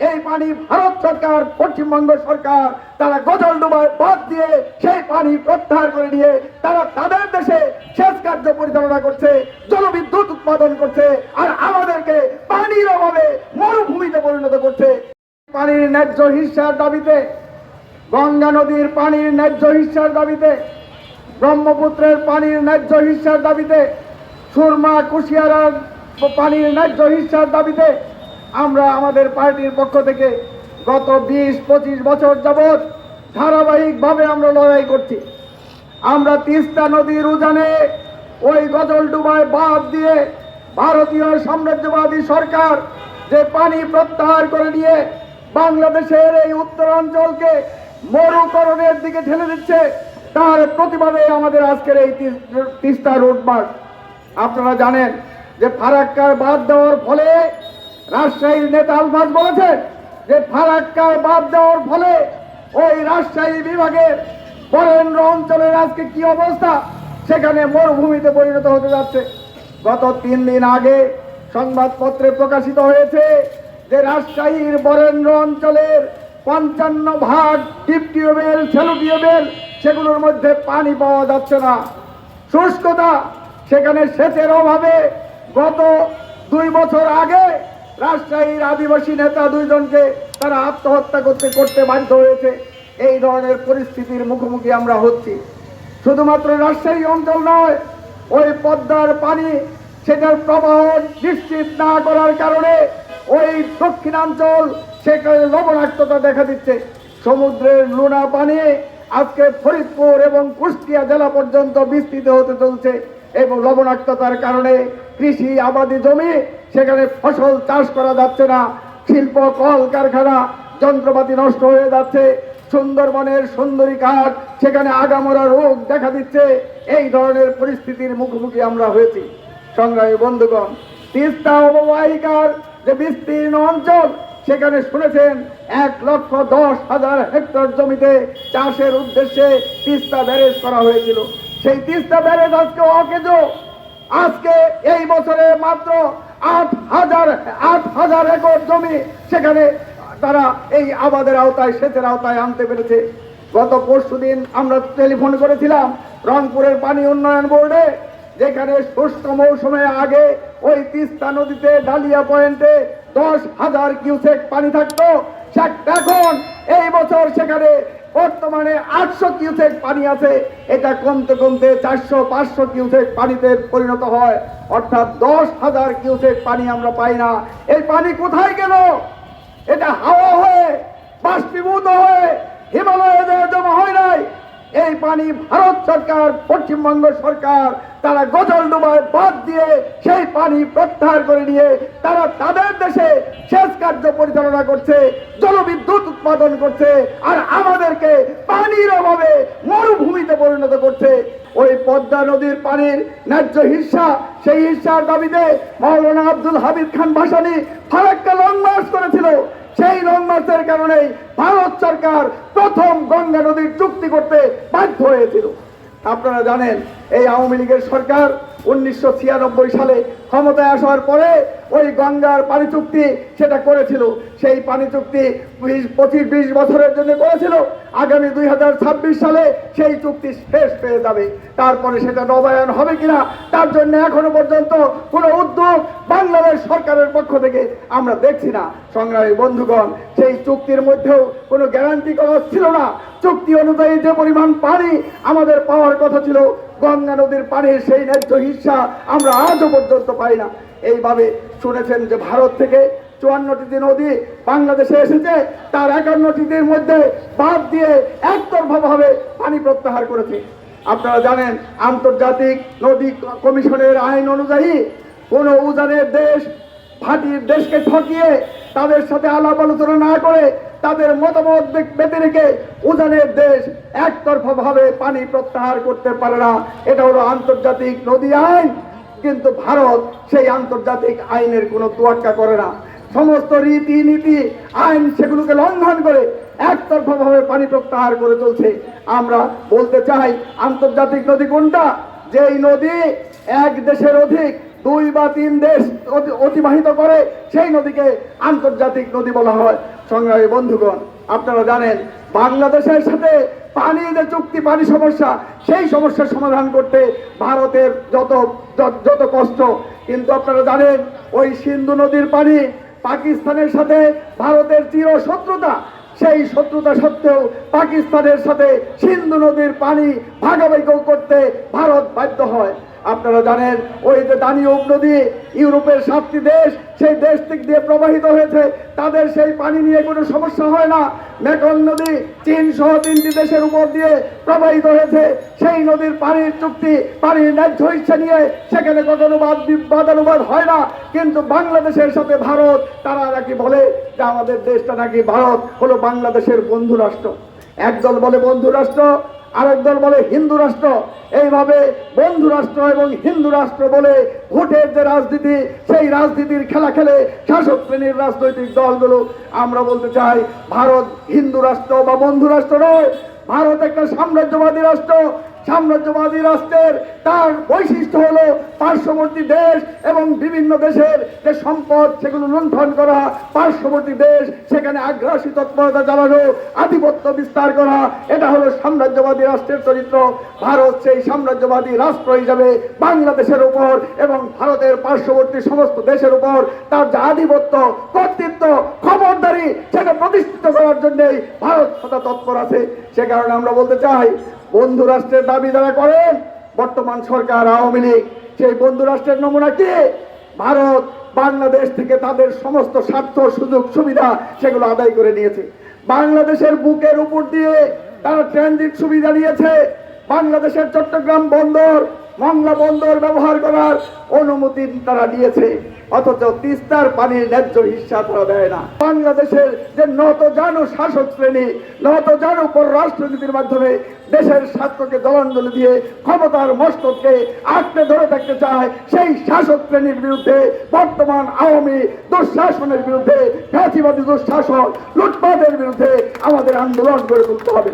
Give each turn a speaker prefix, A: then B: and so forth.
A: এই পানি ভারত সরকার, পশ্চিমবঙ্গ সরকার, তারা গজল ডুবায় বাদ দিয়ে সেই পানি প্রত্যাহার করে নিয়ে তারা তাদের দেশে সেচ কার্য পরিচালনা করছে, জলবিদ্যুৎ উৎপাদন করছে, আর আমাদেরকে পানির অভাবে মরুভূমিতে পরিণত করছে। পানির ন্যায্য হিস্সার দাবিতে, গঙ্গা নদীর পানির ন্যায্য হিস্সার দাবিতে, ব্রহ্মপুত্রের পানির ন্যায্য হিস্সার দাবিতে, সুরমা, কুশিয়ারার পানির ন্যায্য হিস্সার দাবিতে আমরা আমাদের পার্টির পক্ষ থেকে গত বিশ, পঁচিশ বছর যাবৎ ধারাবাহিকভাবে আমরা লড়াই করছি। আমরা তিস্তা নদীর উজানে ওই গজল ডুবায় বাদ দিয়ে ভারতীয় সাম্রাজ্যবাদী সরকার যে পানি প্রত্যাহার করে নিয়ে বাংলাদেশের এই উত্তরাঞ্চলকে মরুকরণের দিকে ঠেলে দিচ্ছে, তার প্রতিবাদে আমাদের আজকের এই তিস্তা রোড আপনারা জানেন যে ফারাক্কার বাদ দেওয়ার ফলে রাজশাহীর নেতা আলফাজ বলেছেন যে ফারাক্কার বাদ দেওয়ার ফলে ওই রাজশাহী বিভাগের বরেন্দ্র অঞ্চলের আজকে কি অবস্থা? সেখানে মরুভূমিতে পরিণত হতে যাচ্ছে। গত তিন দিন আগে সংবাদপত্রে প্রকাশিত হয়েছে যে রাজশাহীর বরেন্দ্র অঞ্চলের পঞ্চান্ন ভাগ ডিপ টিউবওয়েল সেলু টিউবওয়েল সেগুলোর মধ্যে পানি পাওয়া যাচ্ছে না। শুষ্কতা সেখানে সেচের অভাবে গত দুই বছর আগে রাজশাহীর আদিবাসী নেতা দুইজনকে তারা আত্মহত্যা করতে করতে বাধ্য হয়েছে। এই ধরনের পরিস্থিতির মুখোমুখি আমরা হচ্ছি। শুধুমাত্র রাজশাহী অঞ্চল নয়, ওই পদ্মার পানি সেটার প্রবাহ নিশ্চিত না করার কারণে ওই দক্ষিণাঞ্চল সেখানে লবণাক্ততা দেখা দিচ্ছে। সমুদ্রের লুনা পানি আজকে ফরিদপুর এবং কুষ্টিয়া জেলা পর্যন্ত বিস্তৃত হতে চলছে। এবং লবণাক্ততার কারণে কৃষি আবাদি জমি সেখানে ফসল চাষ করা যাচ্ছে না। শিল্প, কল, কারখানা, যন্ত্রপাতি নষ্ট হয়ে যাচ্ছে। সুন্দরবনের সুন্দরী কাঠ সেখানে আগামরা রোগ দেখা দিচ্ছে। এই ধরনের পরিস্থিতির মুখোমুখি আমরা হয়েছি। সংগ্রামী বন্ধুগণ, তিস্তা অববাহিকার যে বিস্তীর্ণ অঞ্চল, সেখানে শুনেছেন এক লক্ষ দশ হাজার হেক্টর জমিতে চাষের উদ্দেশ্যে তিস্তা ব্যারেজ করা হয়েছিল। সেই তিস্তা ব্যারেজ আজকে অকেজ। আজকে এই বছরে মাত্র আট হাজার আট হাজার একর জমি সেখানে তারা এই আবাদের আওতায়, সেচের আওতায় আনতে পেরেছে। গত পরশু দিন আমরা টেলিফোন করেছিলাম রংপুরের পানি উন্নয়ন বোর্ডে, যেখানে শুষ্ক মৌসুমে আগে ওই তিস্তা নদীতে ডালিয়া পয়েন্টে দশ হাজার কিউসেক পানি থাকতো। এখন এই বছর সেখানে বর্তমানে আটশো কিউসেক পানি আছে। এটা কমতে কমতে চারশো, পাঁচশো কিউসেক পানিতে পরিণত হয়। অর্থাৎ দশ হাজার কিউসেক পানি আমরা পাই না। এই পানি কোথায় গেল? এটা হাওয়া হয়ে, বাষ্পীভূত হয়ে, হিমালয়ে জমা হয় নাই। এই পানি ভারত সরকার, পশ্চিমবঙ্গ সরকার, তারা গজল ডুবায় বাদ দিয়ে সেই পানি প্রত্যাহার করে নিয়ে তারা তাদের দেশে সেচ কার্য পরিচালনা করছে, জলবিদ্যুৎ উৎপাদন করছে, আর আমাদেরকে পানির অভাবে মরুভূমিতে পরিণত করছে। ওই পদ্মা নদীর পানির ন্যায্য হিস্সা, সেই হিস্সার দাবিতে মৌলানা আব্দুল হাবিব খান ভাসানী ফারাক্কা লং মার্চ করেছিল। সেই লং মার্চের কারণেই ভারত সরকার প্রথম গঙ্গা নদীর চুক্তি করতে বাধ্য হয়েছিল। আপনারা জানেন, এই আওয়ামী লীগের সরকার উনিশশো ছিয়ানব্বই সালে ক্ষমতায় আসার পরে ওই গঙ্গার পানি চুক্তি সেটা করেছিল। সেই পানি চুক্তি পঁচিশ, বিশ বছরের জন্য করেছিল। আগামী দুই হাজার ছাব্বিশ সালে সেই চুক্তি শেষ পেয়ে যাবে। তারপরে সেটা নবায়ন হবে কিনা, তার জন্য এখনও পর্যন্ত কোনো উদ্যোগ বাংলাদেশ সরকারের পক্ষ থেকে আমরা দেখছি না। সংগ্রামী বন্ধুগণ, সেই চুক্তির মধ্যেও কোনো গ্যারান্টি করা ছিল না। চুক্তি অনুযায়ী যে পরিমাণ পানি আমাদের পাওয়ার কথা ছিল, গঙ্গা নদীর পানির সেই ন্যায্য হিস্সা আমরা আজও পর্যন্ত পাই না। এইভাবে শুনেছেন যে ভারত থেকে চুয়ান্নটি নদী বাংলাদেশে এসেছে, তার একান্নটির মধ্যে বাদ দিয়ে একতরফাভাবে পানি প্রত্যাহার করেছে। আপনারা জানেন, আন্তর্জাতিক নদী কমিশনের আইন অনুযায়ী কোন উজানের দেশ ভাটির দেশকে ঠকিয়ে তাদের সাথে আলাপ আলোচনা না করে তাদের মতামত বেঁধে রেখে উজানের দেশ একতরফা ভাবে পানি প্রত্যাহার করতে পারে না। এটা হলো আন্তর্জাতিক নদী আইন। কিন্তু ভারত সেই আন্তর্জাতিক আইনের কোনো তোয়াক্কা করে না। সমস্ত রীতি নীতি আইন সেগুলোকে লঙ্ঘন করে একতরফা ভাবে পানি প্রত্যাহার করে চলছে। আমরা বলতে চাই, আন্তর্জাতিক নদী কোনটা? যেই নদী এক দেশের অধিক, দুই বা তিন দেশ অতিবাহিত করে, সেই নদীকে আন্তর্জাতিক নদী বলা হয়। সংগ্রামী বন্ধুগণ, আপনারা জানেন, বাংলাদেশের সাথে পানি যে চুক্তি, পানি সমস্যা, সেই সমস্যার সমাধান করতে ভারতের যত, যত- কষ্ট। কিন্তু আপনারা জানেন, ওই সিন্ধু নদীর পানি পাকিস্তানের সাথে ভারতের চির শত্রুতা সেই শত্রুতা সত্ত্বেও পাকিস্তানের সাথে সিন্ধু নদীর পানি ভাগাভাগি করতে ভারত বাধ্য হয়। আপনারা জানেন, ওই যে দানিউব নদী ইউরোপের সাতটি দেশ, সেই দেশ দিক দিয়ে প্রবাহিত হয়েছে। তাদের সেই পানি নিয়ে কোনো সমস্যা হয় না। মেকং নদী চীন সহ তিনটি দেশের উপর দিয়ে প্রবাহিত হয়েছে। সেই নদীর পানির চুক্তি, পানির ন্যায্য ইচ্ছা নিয়ে সেখানে কখনো বাদ বাদানুবাদ হয় না। কিন্তু বাংলাদেশের সাথে ভারত, তারা নাকি বলে যে আমাদের দেশটা নাকি ভারত হলো বাংলাদেশের বন্ধু রাষ্ট্র। একদল বলে বন্ধু রাষ্ট্র, আরেক দল বলে হিন্দু রাষ্ট্র। এইভাবে বন্ধু রাষ্ট্র এবং হিন্দু রাষ্ট্র বলে ভোটের যে রাজনীতি, সেই রাজনীতির খেলা খেলে শাসক শ্রেণির রাজনৈতিক দলগুলো, আমরা বলতে চাই ভারত হিন্দু রাষ্ট্র বা বন্ধু রাষ্ট্র নয়, ভারত একটা সাম্রাজ্যবাদী রাষ্ট্র। সাম্রাজ্যবাদী রাষ্ট্রের তার বৈশিষ্ট্য হলো পার্শ্ববর্তী দেশ এবং বিভিন্ন দেশের যে সম্পদ সেগুলো লুণ্ঠন করা, পার্শ্ববর্তী দেশ সেখানে আগ্রাসী তৎপরতা চালানো, আধিপত্য বিস্তার করা, এটা হলো সাম্রাজ্যবাদী রাষ্ট্রের চরিত্র। ভারত সেই সাম্রাজ্যবাদী রাষ্ট্র হিসাবে বাংলাদেশের উপর এবং ভারতের পার্শ্ববর্তী সমস্ত দেশের উপর তার যে আধিপত্য, কর্তৃত্ব খবরদারি সেটা প্রতিষ্ঠিত করার জন্যই ভারত সদা তৎপর আছে। সে কারণে আমরা বলতে চাই বন্ধু রাষ্ট্রের দাবি যারা করেন, বর্তমান সরকার আওয়ামী লীগ, সেই বন্ধু রাষ্ট্রের নমুনা কি? ভারত, বাংলাদেশ থেকে তাদের সমস্ত স্বার্থ, সুযোগ, সুবিধা সেগুলো আদায় করে নিয়েছে। বাংলাদেশের বুকের উপর দিয়ে তারা ট্রানজিট সুবিধা নিয়েছে। বাংলাদেশের চট্টগ্রাম বন্দর মংলা বন্দর ব্যবহার করার অনুমতি তারা দিয়েছে। অথচ তিস্তার পানির ন্যায্য হিসা তারা দেয় না। বাংলাদেশের যে নত জানু শাসক শ্রেণি, নত জানু পররাষ্ট্রনীতির মাধ্যমে দেশের স্বার্থকে দলান্দলি দিয়ে ক্ষমতার মস্তককে আঁকড়ে ধরে থাকতে চায়, সেই শাসক শ্রেণির বিরুদ্ধে বর্তমান আওয়ামী দুঃশাসনের বিরুদ্ধে ফ্যাসিবাদী দুঃশাসন লুটপাটের বিরুদ্ধে আমাদের আন্দোলন গড়ে তুলতে হবে।